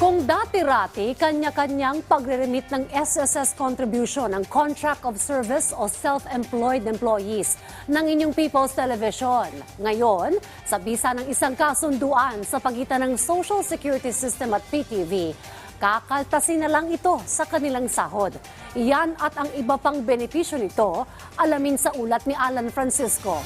Kung dati-rati, kanya-kanyang pagre-remit ng SSS contribution ng Contract of Service o Self-Employed Employees ng inyong People's Television. Ngayon, sa bisa ng isang kasunduan sa pagitan ng Social Security System at PTV, kakaltasin na lang ito sa kanilang sahod. Yan at ang iba pang benepisyo nito, alamin sa ulat ni Alan Francisco.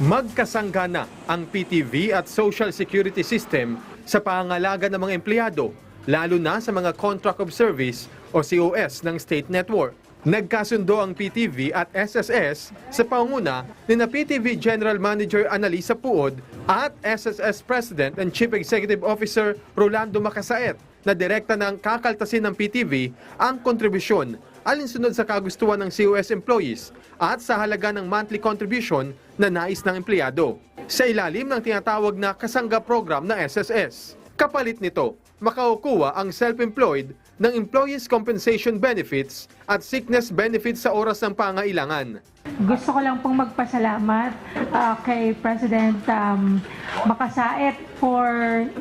Magkasangga na ang PTV at Social Security System sa pangangalaga ng mga empleyado, lalo na sa mga Contract of Service o COS ng State Network. Nagkasundo ang PTV at SSS sa panguna ni na PTV General Manager Analisa Puod at SSS President and Chief Executive Officer Rolando Macasaet na direkta ng kakaltasin ng PTV ang kontribusyon alinsunod sa kagustuhan ng COS employees at sa halaga ng monthly contribution na nais ng empleyado. Sa ilalim ng tinatawag na kasangga program na SSS. Kapalit nito, makaukuha ang self-employed ng Employees Compensation Benefits at Sickness Benefits sa oras ng pangailangan. Gusto ko lang pong magpasalamat ah, kay President um, Makasaet for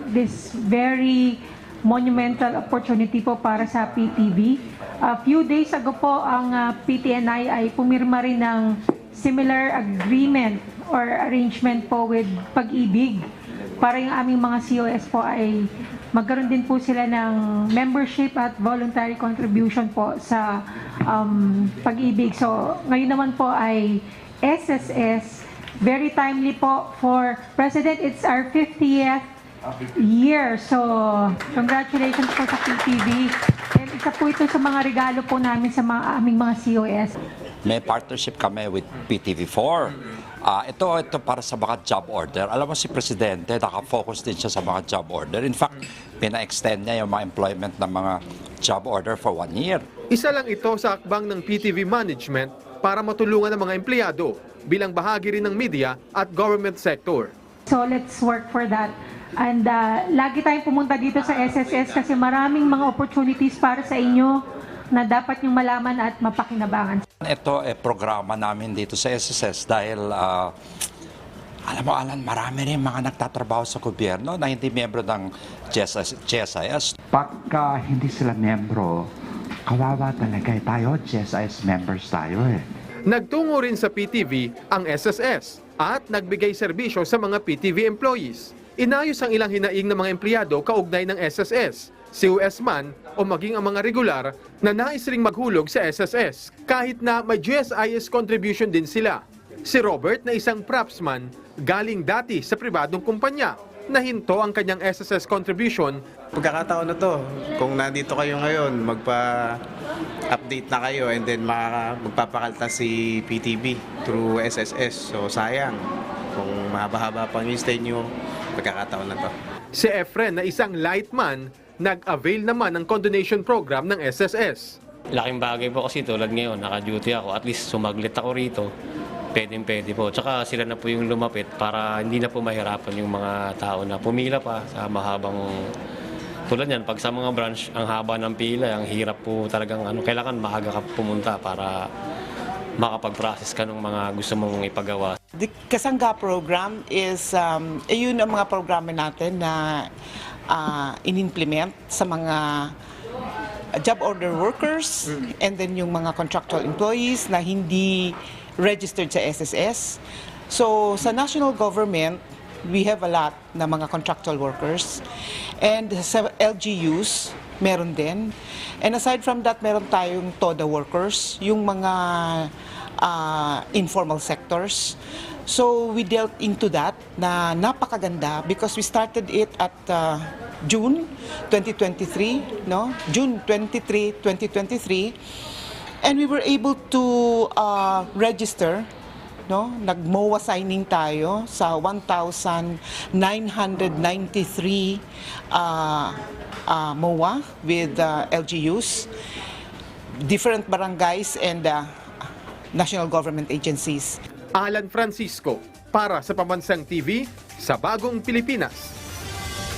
this very monumental opportunity po para sa PTV. A few days ago po, ang ah, PTNI ay pumirma rin ng similar agreement or arrangement po with Pag-ibig para yung aming mga COS po ay magkaroon din po sila ng membership at voluntary contribution po sa um, pag-ibig. So, ngayon naman po ay SSS. Very timely po for President. It's our 50th year. So, congratulations po sa PTV. And isa po ito sa mga regalo po namin sa mga aming mga COS. May partnership kami with PTV4. Ah, ito ito para sa mga job order. Alam mo si Presidente, nakafocus din siya sa mga job order. In fact, pina-extend niya yung mga employment ng mga job order for one year. Isa lang ito sa akbang ng PTV management para matulungan ang mga empleyado bilang bahagi rin ng media at government sector. So let's work for that. And uh, lagi tayong pumunta dito sa SSS kasi maraming mga opportunities para sa inyo na dapat nyong malaman at mapakinabangan. Ito eh programa namin dito sa SSS dahil ah, alam mo Alan, marami rin mga nagtatrabaho sa gobyerno na hindi miyembro ng GSIS. GSIS. Pagka hindi sila membro, kawawa talaga eh. Tayo, GSIS members tayo eh. Nagtungo rin sa PTV ang SSS at nagbigay serbisyo sa mga PTV employees. Inayos ang ilang hinaing ng mga empleyado kaugnay ng SSS, COS man o maging ang mga regular na nais ring maghulog sa SSS kahit na may GSIS contribution din sila. Si Robert na isang propsman galing dati sa pribadong kumpanya nahinto ang kanyang SSS contribution Pagkakataon na to, kung nandito kayo ngayon, magpa-update na kayo and then magpapakalta si PTV through SSS. So sayang, kung mahaba-haba pang yung stay nyo, pagkakataon na to. Si Efren na isang lightman, nag-avail naman ng condonation program ng SSS. Laking bagay po kasi tulad ngayon, naka-duty ako. At least sumaglit ako rito. Pwedeng pwede po. Tsaka sila na po yung lumapit para hindi na po mahirapan yung mga tao na pumila pa sa mahabang tulad yan, pag sa mga branch, ang haba ng pila, ang hirap po talagang ano, kailangan maaga ka pumunta para makapag-process ka ng mga gusto mong ipagawa. The Kasangga program is, um, yun ang mga programa natin na uh, in-implement sa mga job order workers and then yung mga contractual employees na hindi registered sa SSS. So sa national government, we have a lot na mga contractual workers. And sa LGUs, meron din. And aside from that, meron tayong TODA workers, yung mga uh, informal sectors. So we dealt into that na napakaganda because we started it at uh, June 2023, no? June 23, 2023. And we were able to uh, register no nag-MOA signing tayo sa 1,993 uh, uh, MOA with uh, LGUs, different barangays and uh, national government agencies. Alan Francisco, para sa Pamansang TV, sa Bagong Pilipinas.